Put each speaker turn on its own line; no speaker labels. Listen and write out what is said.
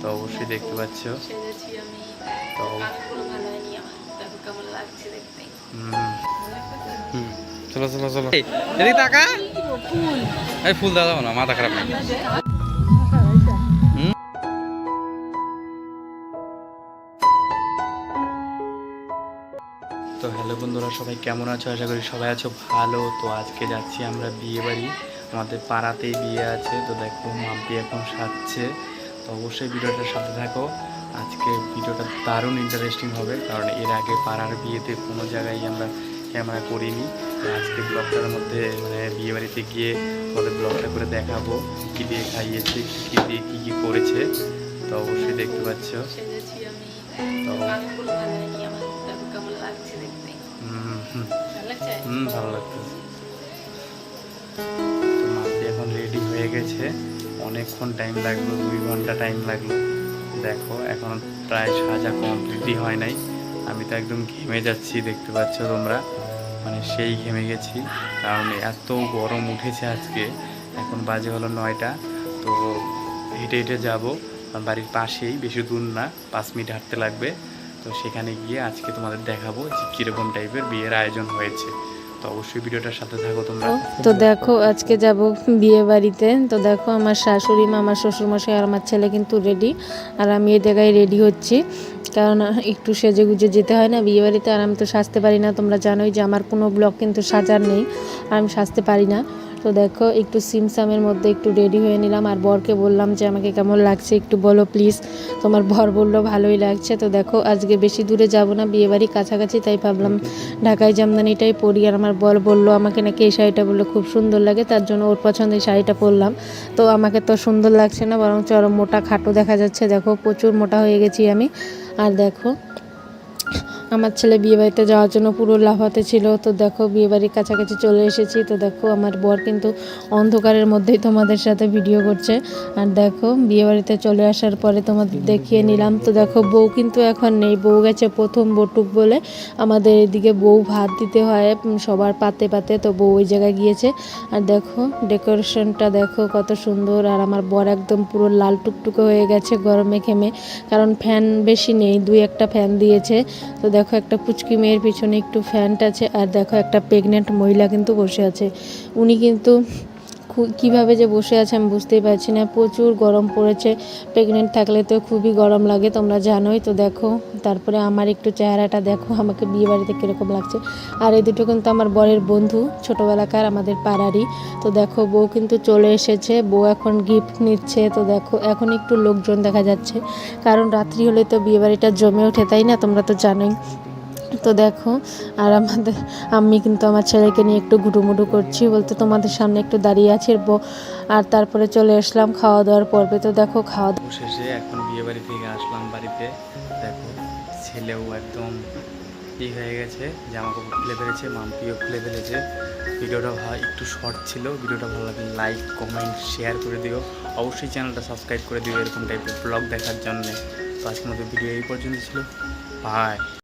তো অবশ্যই দেখতে পাচ্ছ। তো চলো চলো চলো। এদিকে টাকা এই ফুল না মাথা খারাপ তো হ্যালো বন্ধুরা সবাই কেমন আছো? আশা করি সবাই আছো ভালো। তো আজকে যাচ্ছি আমরা বিয়ে বাড়ি আমাদের পাড়াতেই বিয়ে আছে। তো দেখো মাম্পি এখন সাজছে। তো অবশ্যই ভিডিওটার সাথে থাকো। আজকে ভিডিওটা দারুণ ইন্টারেস্টিং হবে কারণ এর আগে পাড়ার বিয়েতে কোনো জায়গায় আমরা ক্যামেরা করিনি। আজকে ব্লগটার মধ্যে মানে বিয়ে বাড়িতে গিয়ে আমাদের ব্লগটা করে দেখাবো কী দিয়ে খাইয়েছে কী কী দিয়ে কী কী করেছে। তো অবশ্যই দেখতে পাচ্ছ। তো হুম
ভালো
লাগতেছে। তো মাসি এখন রেডি হয়ে গেছে। অনেকক্ষণ টাইম লাগল, দুই ঘণ্টা টাইম লাগল। দেখো, এখন প্রায় সাজা কমপ্লিটই হয় নাই। আমি তো একদম ঘেমে যাচ্ছি, দেখতে পাচ্ছ তোমরা। মানে সেই ঘেমে গেছি, কারণ এত গরম উঠেছে আজকে। এখন বাজে হলো নয়টা, তো হেঁটে হেঁটে যাব। বাড়ির পাশেই, বেশি দূর না, পাঁচ মিনিট হাঁটতে লাগবে। তো সেখানে গিয়ে আজকে তোমাদের দেখাবো যে কীরকম টাইপের বিয়ের আয়োজন হয়েছে। তো অবশ্যই ভিডিওটার সাথে থাকো তোমরা।
তো দেখো, আজকে যাব বিয়ে বাড়িতে। তো দেখো, আমার শাশুড়ি মা, আমার শ্বশুরমশাই আর আমার ছেলে কিন্তু রেডি আর আমি এই জায়গায় রেডি হচ্ছি। কারণ একটু সেজে গুজে যেতে হয় না বিয়ে বাড়িতে, আর আমি তো সাজতে পারি না। তোমরা জানোই যে আমার কোনো ব্লগ কিন্তু সাজার নেই। আর আমি সাজতে পারি না। তো দেখো একটু সিমসামের মধ্যে একটু রেডি হয়ে নিলাম। আর বরকে বললাম যে আমাকে কেমন লাগছে? একটু বলো প্লিজ তোমার বর বলল ভালোই লাগছে। তো দেখো আজকে বেশি দূরে যাব না বিয়ে বাড়ি কাছাকাছি তাই ভাবলাম ঢাকায় জামদানিটাই পরি। আর আমার বর বলল আমাকে নাকি এই শাড়িটা বলল খুব সুন্দর লাগে তার জন্য ওর পছন্দের শাড়িটা পরলাম। তো আমাকে তো সুন্দর লাগছে না বরং চরম মোটা খাটো দেখা যাচ্ছে। দেখো প্রচুর মোটা হয়ে গেছি আমি। আর দেখো আমার ছেলে বিয়ে বাড়িতে যাওয়ার জন্য পুরো লাফাতে ছিল। তো দেখো, বিয়ে বাড়ির কাছাকাছি চলে এসেছি। তো দেখো, আমার বর কিন্তু অন্ধকারের মধ্যেই তোমাদের সাথে ভিডিও করছে। আর দেখো, বিয়ে বাড়িতে চলে আসার পরে তোমাদের দেখিয়ে নিলাম। তো দেখো, বউ কিন্তু এখন নেই। বউ গেছে প্রথম বটুক বলে। আমাদের এদিকে বউ ভাত দিতে হয় সবার পাতে পাতে। তো বউ ওই জায়গায় গিয়েছে। আর দেখো, ডেকোরেশনটা দেখো কত সুন্দর। আর আমার বর একদম পুরো লাল টুকটুকে হয়ে গেছে গরমে ঘেমে। কারণ ফ্যান বেশি নেই, দুই একটা ফ্যান দিয়েছে। তো দেখো একটা পুচকি মেয়ের পিছনে একটু ফ্যান্ট আছে আর দেখো একটা প্রেগনেন্ট মহিলা কিন্তু বসে আছে। উনি কিন্তু কীভাবে যে বসে আছে আমি বুঝতেই পারছি না। প্রচুর গরম পড়েছে। প্রেগনেন্ট থাকলে তো খুবই গরম লাগে, তোমরা জানোই। তো দেখো, তারপরে আমার একটু চেহারাটা দেখো, আমাকে বিয়ে বাড়িতে কীরকম লাগছে। আর এই দুটো কিন্তু আমার বরের বন্ধু, ছোটোবেলাকার আমাদের পাড়ারই। তো দেখো, বউ কিন্তু চলে এসেছে, বউ এখন গিফট নিচ্ছে। তো দেখো, এখন একটু লোকজন দেখা যাচ্ছে। কারণ রাত্রি হলে তো বিয়ে বাড়িটা জমে ওঠে, তাই না? তোমরা তো জানোই। তো দেখো, আর আমাদের, আমি কিন্তু আমার ছেলেকে নিয়ে একটু ঘুটুমুটু করছি বলতে তোমাদের সামনে একটু দাঁড়িয়ে আছি আর তারপরে চলে আসলাম খাওয়া দাওয়ার পর্বে। তো দেখো খাওয়া দাওয়া
শেষে এখন বিয়ে বাড়ি থেকে আসলাম বাড়িতে। দেখো, ছেলেও একদম ই হয়ে গেছে জামা কাপড় খুলে ফেলেছে, মাম্পিও খুলে ফেলেছে। ভিডিওটা ভালো একটু শর্ট ছিল, ভিডিওটা ভালো লাগলে লাইক কমেন্ট শেয়ার করে দিও। অবশ্যই চ্যানেলটা সাবস্ক্রাইব করে দিও এরকম টাইপের ব্লগ দেখার জন্য। তো আজকের মতো ভিডিও এই পর্যন্ত ছিল। বাই